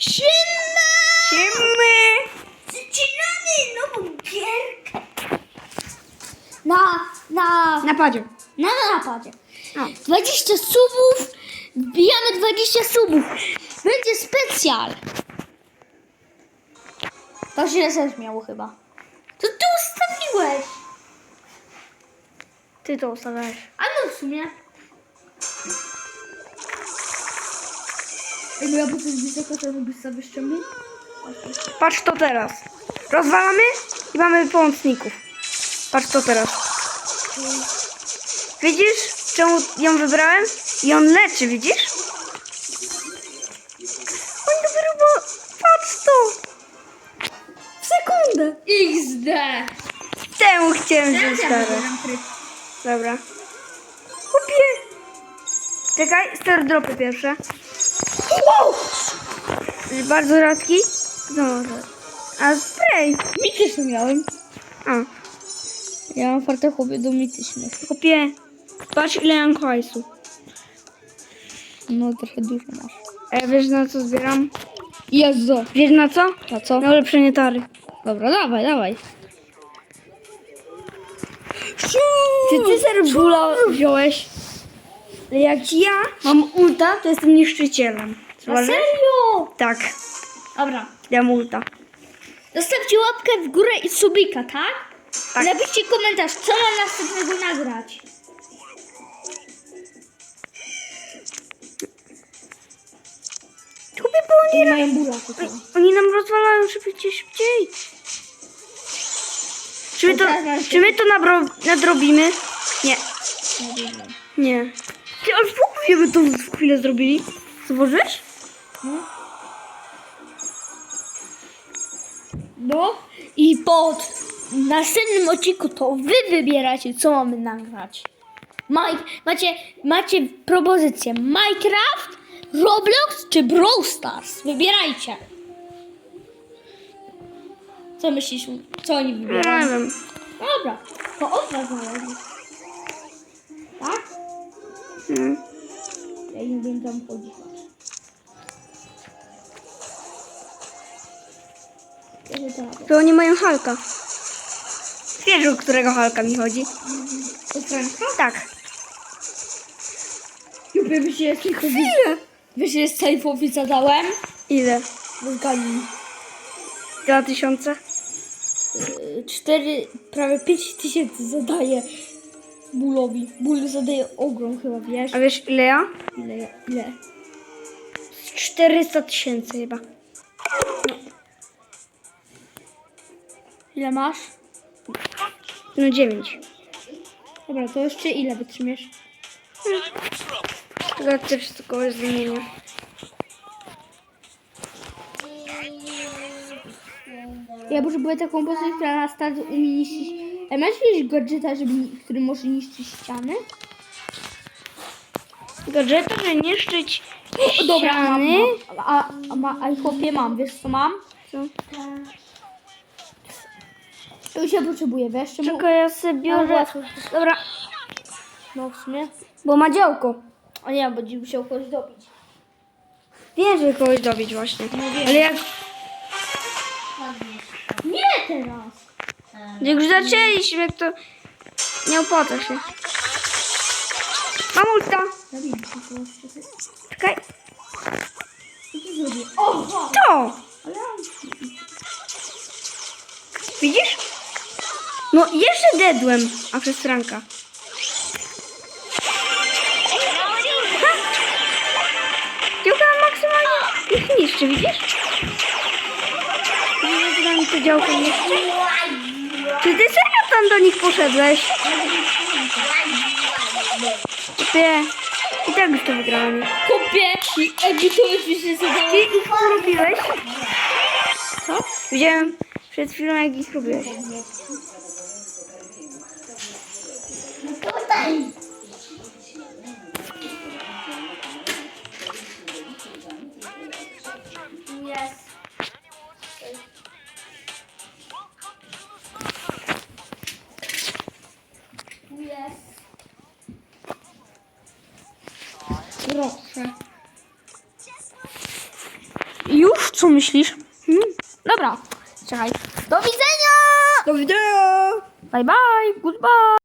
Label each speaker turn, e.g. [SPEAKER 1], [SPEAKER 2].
[SPEAKER 1] Siema!
[SPEAKER 2] Siemy!
[SPEAKER 1] Zaczynamy nową gierkę. Na, na,
[SPEAKER 2] Na padzie.
[SPEAKER 1] na napadzie.
[SPEAKER 2] O.
[SPEAKER 1] 20 subów. Wbijamy 20 subów. Będzie specjal. To źle też miało chyba. To ty ustawiłeś.
[SPEAKER 2] Ty to ustawiałeś.
[SPEAKER 1] A no w sumie. Jakby ja po coś wysoko, to robisz sobie ściągnie?
[SPEAKER 2] Patrz to teraz. Rozwalamy i mamy pomocników. Patrz to teraz. Widzisz, czemu ją wybrałem? I on leczy, widzisz? On dopiero bo... Patrz to! W sekundę!
[SPEAKER 1] XD.
[SPEAKER 2] Temu chciałem wziąć stary. Dobra. Kupię! Czekaj, star dropy pierwsze. Wow! Bardzo rzadki. No, a spray.
[SPEAKER 1] Mityczny miałem.
[SPEAKER 2] A,
[SPEAKER 1] Ja mam fartę chłopie do mitycznych.
[SPEAKER 2] kupię. Patrz ile mam hajsu.
[SPEAKER 1] No trochę dużo masz.
[SPEAKER 2] A wiesz na co zbieram?
[SPEAKER 1] Jezu.
[SPEAKER 2] Wiesz na co?
[SPEAKER 1] Na co?
[SPEAKER 2] Na ulepszenie tary.
[SPEAKER 1] Dobra, dawaj, dawaj.
[SPEAKER 2] Czy ty serbula wziąłeś? Jak ja mam ulta, to jestem niszczycielem.
[SPEAKER 1] Na serio?
[SPEAKER 2] Tak,
[SPEAKER 1] Dobra.
[SPEAKER 2] ja mam ulta.
[SPEAKER 1] Zostawcie łapkę w górę i subika, tak?
[SPEAKER 2] Tak.
[SPEAKER 1] Napiszcie komentarz, co mam następnego nagrać.
[SPEAKER 2] Kupię, bo oni,
[SPEAKER 1] Nie mają
[SPEAKER 2] oni nam rozwalają szybciej, szybciej. Czy my to, czy my to nabro- nadrobimy? Nie. Nie. Ty, ale w ogóle to w chwilę zrobili. Zauważyłeś?
[SPEAKER 1] No i pod następnym odcinku to wy wybieracie, co mamy nagrać. Mike, macie, macie propozycję Minecraft, Roblox czy Brawl Stars. Wybierajcie. Co myślisz? Co oni
[SPEAKER 2] Nie
[SPEAKER 1] wybierają?
[SPEAKER 2] wiem.
[SPEAKER 1] Dobra, to od was zależy. Tak?
[SPEAKER 2] Mm.
[SPEAKER 1] Ja nie wiem tam chodzić. Się to
[SPEAKER 2] oni mają Halka. Wiesz, o którego Halka mi chodzi?
[SPEAKER 1] To Franka?
[SPEAKER 2] Tak.
[SPEAKER 1] Lubię, wiesz, jest tylko
[SPEAKER 2] Ile?
[SPEAKER 1] Wiesz, jest sejfowi zadałem?
[SPEAKER 2] Ile?
[SPEAKER 1] Zgadnij.
[SPEAKER 2] Dwa tysiące?
[SPEAKER 1] Yy, Cztery, prawie pięć tysięcy zadaje Bulowi. Ból zadaje ogrom chyba, wiesz?
[SPEAKER 2] A wiesz ile ja?
[SPEAKER 1] Ile? Ile?
[SPEAKER 2] 400 tysięcy chyba.
[SPEAKER 1] Ile masz?
[SPEAKER 2] No 9.
[SPEAKER 1] Dobra, to jeszcze ile wytrzymiesz?
[SPEAKER 2] Też tylko zmienię.
[SPEAKER 1] Ja potrzebuję taką postać, która na start umie niszczyć... A masz jakiegoś gadżeta, żeby, który może niszczyć ściany?
[SPEAKER 2] Gadżeta, że niszczyć
[SPEAKER 1] O, dobra, mam,
[SPEAKER 2] ściany.
[SPEAKER 1] mam. A, a, ma, a chłopie mam, wiesz co mam?
[SPEAKER 2] Co?
[SPEAKER 1] Już ja potrzebuję, wiesz? Czemu?
[SPEAKER 2] Czekaj, ja sobie biorę. Dobra,
[SPEAKER 1] No w sumie.
[SPEAKER 2] bo ma działko.
[SPEAKER 1] O nie, będzie musiał kogoś dobić.
[SPEAKER 2] Wiem, że kogoś dobić właśnie.
[SPEAKER 1] No.
[SPEAKER 2] Ale jak,
[SPEAKER 1] Nie teraz!
[SPEAKER 2] jak już zaczęliśmy, to nie opłaca się. Mam ulta.
[SPEAKER 1] Zabij mi się kogoś.
[SPEAKER 2] Czekaj.
[SPEAKER 1] Co ty zrobię? Oho!
[SPEAKER 2] To!
[SPEAKER 1] Ale
[SPEAKER 2] Widzisz? No jeszcze dedłem, a przez ranka. Działka maksymalnie ich niszczy, widzisz? Że mi to działko niszczy? Czy ty serio tam do nich poszedłeś? Ty, i tak już to wygrałem.
[SPEAKER 1] Kupię! Już mi się zadało.
[SPEAKER 2] Ty ich porobiłeś? Co? Widziałem przed chwilą, jak ich robiłeś.
[SPEAKER 1] Jest. Proszę.
[SPEAKER 2] Już Co myślisz? Hmm?
[SPEAKER 1] Dobra, czekaj. Do widzenia!
[SPEAKER 2] Do widzenia!
[SPEAKER 1] Bye bye, goodbye.